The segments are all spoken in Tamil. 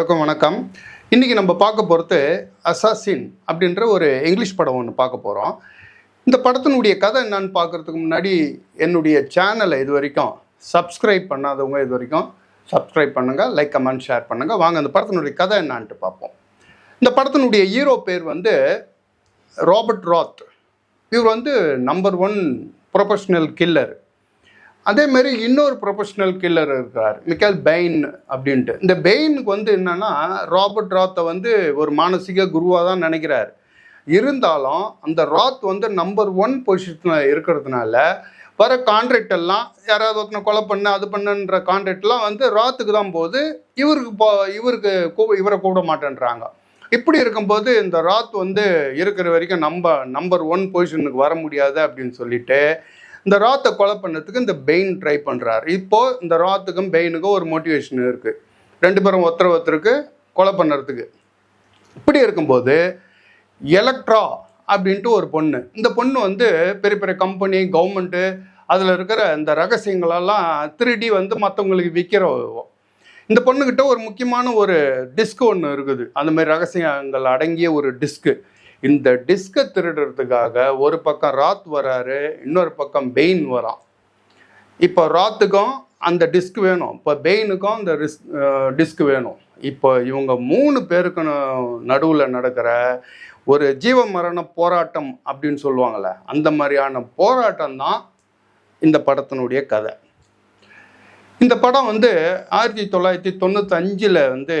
எல்லாருக்கும் வணக்கம். இன்றைக்கி நம்ம பார்க்க போகிறது அசாசின் அப்படின்ற ஒரு இங்கிலீஷ் படம் ஒன்று பார்க்க போகிறோம் இந்த படத்தினுடைய கதை என்னன்னு பார்க்கறதுக்கு முன்னாடி என்னுடைய சேனலை இது வரைக்கும் சப்ஸ்கிரைப் பண்ணாதவங்க இது வரைக்கும் சப்ஸ்கிரைப் பண்ணுங்கள் லைக் கமெண்ட் ஷேர் பண்ணுங்கள் வாங்க அந்த படத்தினுடைய கதை என்னான்ட்டு பார்ப்போம். இந்த படத்தினுடைய ஹீரோ பேர் வந்து ராபர்ட் ராத் இவர் வந்து நம்பர் ஒன் ப்ரொஃபஷ்னல் கில்லர் அதே மாதிரி இன்னொரு ப்ரொஃபஷனல் கில்லர் இருக்கிறார் மிக்கேல் பெயின் அப்படின்ட்டு. இந்த பெயினுக்கு வந்து என்னன்னா ராபர்ட் ராத்தை வந்து ஒரு மானசீக குருவாக தான் நினைக்கிறார். இருந்தாலும் அந்த ராத் வந்து நம்பர் ஒன் பொசிஷனில் இருக்கிறதுனால வர கான்ட்ராக்ட் எல்லாம் யாராவது ஒருத்தனை கொலை பண்ண அது பண்ணுன்ற கான்ட்ராக்ட்லாம் வந்து ராத்துக்கு தான் போகுது. இவருக்கு போ இவருக்கு கூ- இவரை கூப்பிட மாட்டேன்றாங்க. இப்படி இருக்கும்போது இந்த ராத் வந்து இருக்கிற வரைக்கும் நம்ம நம்பர் ஒன் பொசிஷனுக்கு வர முடியாது அப்படின்னு சொல்லிட்டு இந்த ராத்தை கொலை பண்ணுறதுக்கு இந்த பெயின் ட்ரை பண்ணுறாரு இப்போது இந்த ராத்துக்கும் பெயினுக்கும் ஒரு மோட்டிவேஷன் இருக்குது ரெண்டு பேரும் ஒருத்தர் ஒருத்தருக்கு கொலை பண்ணுறதுக்கு. இப்படி இருக்கும்போது எலக்ட்ரா அப்படின்ட்டு ஒரு பொண்ணு. இந்த பொண்ணு வந்து பெரிய பெரிய கம்பெனி கவர்மெண்ட்டு அதில் இருக்கிற இந்த ரகசியங்களெல்லாம் திருடி வந்து மற்றவங்களுக்கு விற்கிற இந்த பொண்ணுக்கிட்ட ஒரு முக்கியமான ஒரு டிஸ்க் ஒன்று இருக்குது. அந்த மாதிரி ரகசியங்கள் அடங்கிய ஒரு டிஸ்க்கு இந்த டிஸ்கை திருடுறதுக்காக ஒரு பக்கம் ராத் வராரு இன்னொரு பக்கம் பெயின் வரான் இப்போ ராத்துக்கும் அந்த டிஸ்க் வேணும். இப்போ பெயினுக்கும் அந்த ரிஸ் டிஸ்க் வேணும். இப்போ இவங்க மூணு பேருக்கு நடுவில் நடக்கிற ஒரு ஜீவ மரண போராட்டம் அப்படின்னு சொல்லுவாங்கள்ல அந்த மாதிரியான போராட்டம் தான் இந்த படத்தினுடைய கதை. இந்த படம் வந்து ஆயிரத்தி தொள்ளாயிரத்தி தொண்ணூத்தஞ்சில் வந்து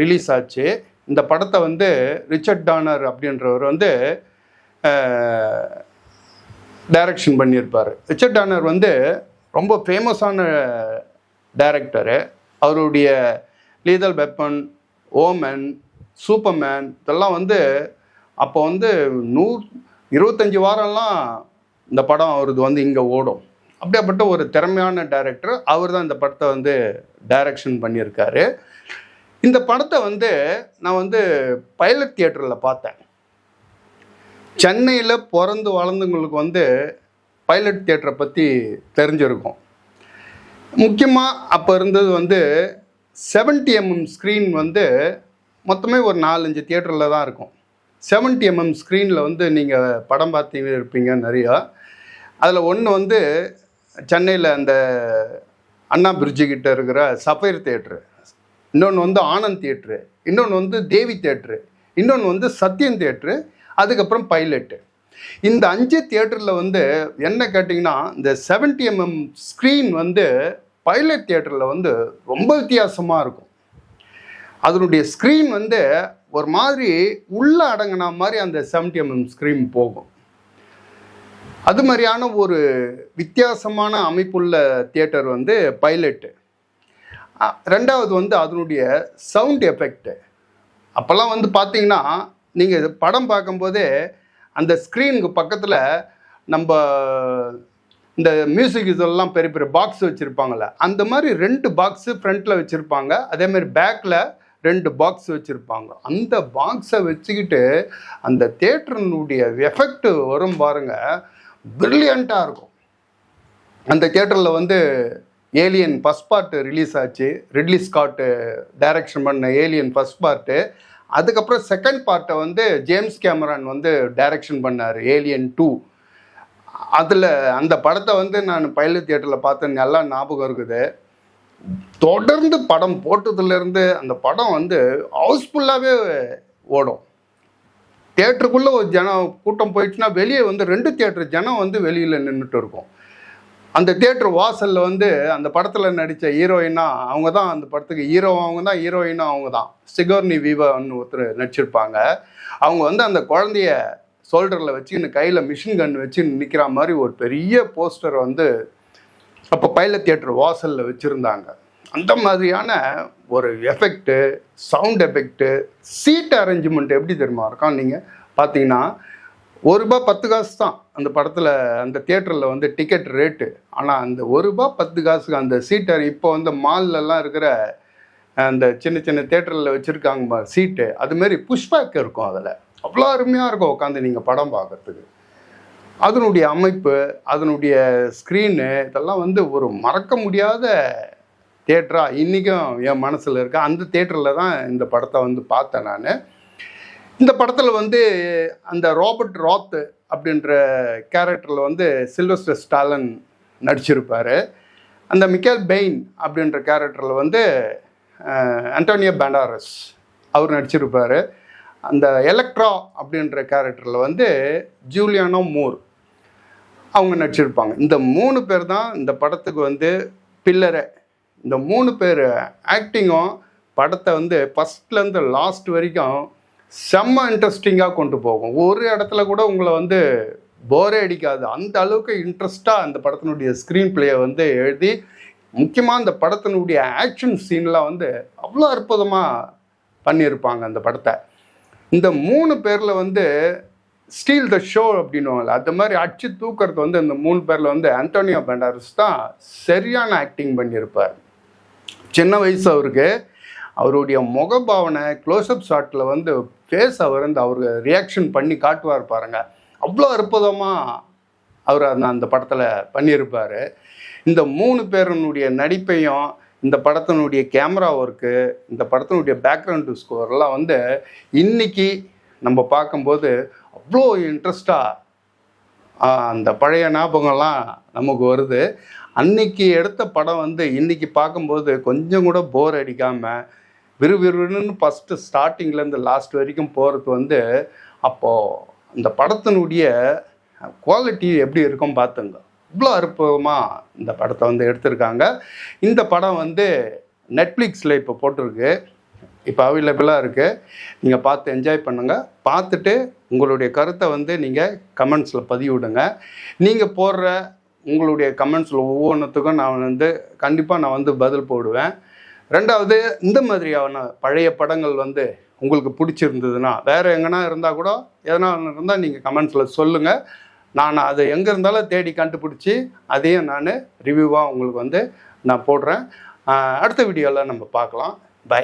ரிலீஸ் ஆச்சு. இந்த படத்தை வந்து ரிச்சர்ட் டானர் அப்படின்றவர் வந்து டைரக்ஷன் பண்ணியிருப்பார். ரிச்சர்ட் டானர் வந்து ரொம்ப ஃபேமஸான டைரக்டரு அவருடைய லீதல் வெப்பன் ஓமன் சூப்பர்மேன் இதெல்லாம் வந்து அப்போ வந்து நூ இருபத்தஞ்சி வாரம்லாம் இந்த படம் அவரது வந்து இங்கே ஓடும். அப்படியாப்பட்ட ஒரு திறமையான டைரக்டர் அவர் தான் இந்த படத்தை வந்து டைரக்ஷன் பண்ணியிருக்காரு. இந்த படத்தை வந்து நான் வந்து பைலட் தியேட்டரில் பார்த்தேன். சென்னையில் பிறந்து வளர்ந்தவங்களுக்கு வந்து பைலட் தியேட்டரை பற்றி தெரிஞ்சிருக்கும். முக்கியமாக அப்போ இருந்தது வந்து 70 எம்எம் ஸ்க்ரீன் வந்து மொத்தமே ஒரு நாலஞ்சு தியேட்டரில் தான் இருக்கும். 70 எம்எம் ஸ்க்ரீனில் வந்து நீங்கள் படம் பார்த்தீங்க இருப்பீங்க நிறையா. அதில் ஒன்று வந்து சென்னையில் அந்த அண்ணா பிரிட்ஜு கிட்ட இருக்கிற சஃபைர் தியேட்ரு இன்னொன்று வந்து ஆனந்த் தியேட்ரு இன்னொன்று வந்து தேவி தேட்ரு இன்னொன்று வந்து சத்யன் தேட்ரு அதுக்கப்புறம் பைலட்டு இந்த அஞ்சு தியேட்டரில் வந்து என்ன கேட்டிங்கன்னா இந்த 70 எம்எம் ஸ்க்ரீன் வந்து பைலட் தியேட்டரில் வந்து ரொம்ப வித்தியாசமாக இருக்கும். அதனுடைய ஸ்க்ரீன் வந்து ஒரு மாதிரி உள்ள அடங்கின மாதிரி அந்த 70 எம்எம் ஸ்க்ரீன் போகும். அது மாதிரியான ஒரு வித்தியாசமான அமைப்புள்ள தியேட்டர் வந்து பைலட்டு ரெண்டாவது வந்து அதனுடைய சவுண்ட் எஃபெக்ட்டு அப்போல்லாம் வந்து பார்த்தீங்கன்னா நீங்கள் படம் பார்க்கும்போதே அந்த ஸ்க்ரீனுக்கு பக்கத்தில் நம்ம இந்த மியூசிக் இதெல்லாம் பெரிய பெரிய பாக்ஸ் வச்சுருப்பாங்கள்ல அந்த மாதிரி ரெண்டு பாக்ஸு ஃப்ரண்ட்டில் வச்சுருப்பாங்க. அதே மாதிரி பேக்கில் ரெண்டு பாக்ஸ் வச்சுருப்பாங்க. அந்த பாக்ஸை வச்சுக்கிட்டு அந்த தேட்டரினுடைய எஃபெக்ட் வரும் பாருங்கள் ப்ரில்லியண்ட்டாக இருக்கும். அந்த தேட்டரில் வந்து ஏலியன் ஃபஸ்ட் பார்ட்டு ரிலீஸ் ஆச்சு. ரிட்லி ஸ்காட்டு டைரக்ஷன் பண்ண ஏலியன் ஃபஸ்ட் பார்ட்டு அதுக்கப்புறம் செகண்ட் பார்ட்டை வந்து ஜேம்ஸ் கேமரான் வந்து டைரக்ஷன் பண்ணார் ஏலியன் டூ அதில் அந்த படத்தை வந்து நான் பைலட் தியேட்டரில் பார்த்தேன். நல்லா ஞாபகம் இருக்குது. தொடர்ந்து படம் போட்டதுலேருந்து அந்த படம் வந்து ஹவுஸ்ஃபுல்லாகவே ஓடும். தேட்டருக்குள்ளே ஒரு ஜனம் கூட்டம் போயிடுச்சுன்னா வெளியே வந்து ரெண்டு தேட்டர் ஜனம் வந்து வெளியில் நின்றுட்டு இருக்கும். அந்த தேட்டர் வாசலில் வந்து அந்த படத்தில் நடித்த ஹீரோயினா அவங்க தான் அந்த படத்துக்கு ஹீரோ அவங்க தான் ஹீரோயினும் அவங்க தான் சிகோர்னி வீவான்னு ஒருத்தர் நடிச்சிருப்பாங்க. அவங்க வந்து அந்த குழந்தைய ஷோல்டரில் வச்சுக்கின்னு கையில் மிஷின் கன் வச்சு நிற்கிற மாதிரி ஒரு பெரிய போஸ்டர் வந்து அப்போ பைலட் தியேட்டர் வாசலில் வச்சுருந்தாங்க. அந்த மாதிரியான ஒரு effect sound effect seat arrangement எப்படி தெரியுமா? இருக்கும் நீங்கள் பார்த்தீங்கன்னா ஒரு ரூபா பத்து காசு தான் அந்த படத்தில் அந்த தியேட்டரில் வந்து டிக்கெட் ரேட்டு ஆனால் அந்த ஒரு ரூபா பத்து காசுக்கு அந்த சீட்டர் இப்போ வந்து மால்லலாம் இருக்கிற அந்த சின்ன சின்ன தேட்டரில் வச்சுருக்காங்க சீட்டு அதுமாரி புஷ்பேக் இருக்கும் அதில். அவ்வளோ அருமையாக இருக்கும் உட்காந்து நீங்கள் படம் பார்க்கறதுக்கு அதனுடைய அமைப்பு அதனுடைய ஸ்க்ரீனு இதெல்லாம் வந்து ஒரு மறக்க முடியாத தேட்டராக இன்றைக்கும் என் மனசில் இருக்க. அந்த தேட்டரில் தான் இந்த படத்தை வந்து பார்த்தேன் நான். இந்த படத்தில் வந்து அந்த ராபர்ட் ராத் அப்படின்ற கேரக்டரில் வந்து சில்வஸ்டர் ஸ்டாலன் நடிச்சிருப்பார். அந்த மிக்கேல் பெயின் அப்படின்ற கேரக்டரில் வந்து அண்டோனியோ பேண்டாரஸ் அவர் நடிச்சிருப்பார். அந்த எலக்ட்ரா அப்படின்ற கேரக்டரில் வந்து ஜூலியானோ மூர் அவங்க நடிச்சிருப்பாங்க. இந்த மூணு பேர் தான் இந்த படத்துக்கு வந்து பில்லரை. இந்த மூணு பேர் ஆக்டிங்கும் படத்தை வந்து ஃபஸ்ட்லேருந்து லாஸ்ட் வரைக்கும் செம்ம இன்ட்ரெஸ்டிங்காக கொண்டு போகும். ஒரு இடத்துல கூட உங்களை வந்து போரே அடிக்காது. அந்த அளவுக்கு இன்ட்ரெஸ்டாக அந்த படத்தினுடைய ஸ்க்ரீன் பிளேயை வந்து எழுதி முக்கியமாக அந்த படத்தினுடைய ஆக்ஷன் சீன்லாம் வந்து அவ்வளோ அற்புதமாக பண்ணியிருப்பாங்க அந்த படத்தை. இந்த மூணு பேரில் வந்து ஸ்டீல் த ஷோ அப்படின்னுவாங்கல்ல அந்த மாதிரி அடிச்சு தூக்கிறது வந்து இந்த மூணு பேரில் வந்து ஆண்டோனியோ பண்டாரஸ் தான் சரியான ஆக்டிங் பண்ணியிருப்பார். சின்ன வயசு அவருக்கு. அவருடைய முகபாவனை க்ளோஸ்அப் ஷாட்டில் வந்து ஃபேஸ் அவர் வந்து அவர் ரியாக்ஷன் பண்ணி காட்டுவார் பாருங்க. அவ்வளோ அற்புதமாக அவர் அந்த அந்த படத்தில் பண்ணியிருப்பார். இந்த மூணு பேருனுடைய நடிப்பையும் இந்த படத்தினுடைய கேமரா ஒர்க்கு இந்த படத்தினுடைய பேக்ரவுண்டு ஸ்கோர்லாம் வந்து இன்றைக்கி நம்ம பார்க்கும்போது அவ்வளோ இன்ட்ரெஸ்டாக அந்த பழைய ஞாபகம்லாம் நமக்கு வருது. அன்னைக்கு எடுத்த படம் வந்து இன்றைக்கி பார்க்கும்போது கொஞ்சம் கூட போர் அடிக்காமல் விறுவிறுன்னு ஃபஸ்ட்டு ஸ்டார்டிங்லேருந்து லாஸ்ட் வரைக்கும் போகிறது வந்து அப்போது இந்த படத்தினுடைய குவாலிட்டி எப்படி இருக்கும் பார்த்துங்க. இவ்வளோ அற்புதமாக இந்த படத்தை வந்து எடுத்திருக்காங்க. இந்த படம் வந்து நெட்ஃப்ளிக்ஸில் இப்போ போட்டிருக்கு. இப்போ அவைலபிளாக இருக்குது நீங்கள் பார்த்து என்ஜாய் பண்ணுங்கள் பார்த்துட்டு உங்களுடைய கருத்தை வந்து நீங்கள் கமெண்ட்ஸில் பதிவிடுங்க. நீங்கள் போடுற உங்களுடைய கமெண்ட்ஸில் ஒவ்வொன்றுத்துக்கும் நான் வந்து கண்டிப்பாக நான் வந்து பதில் போடுவேன். ரெண்டாவது இந்த மாதிரியான பழைய படங்கள் வந்து உங்களுக்கு பிடிச்சிருந்ததுன்னா வேறு எங்கன்னா இருந்தால் கூட எதனா இருந்தால் நீங்கள் கமெண்ட்ஸில் சொல்லுங்கள் நான் அதை எங்கே இருந்தாலும் தேடி கண்டுபிடிச்சி அதையும் நான் ரிவ்யூவாக உங்களுக்கு வந்து நான் போடுறேன். அடுத்த வீடியோவில் நம்ம பார்க்கலாம். பை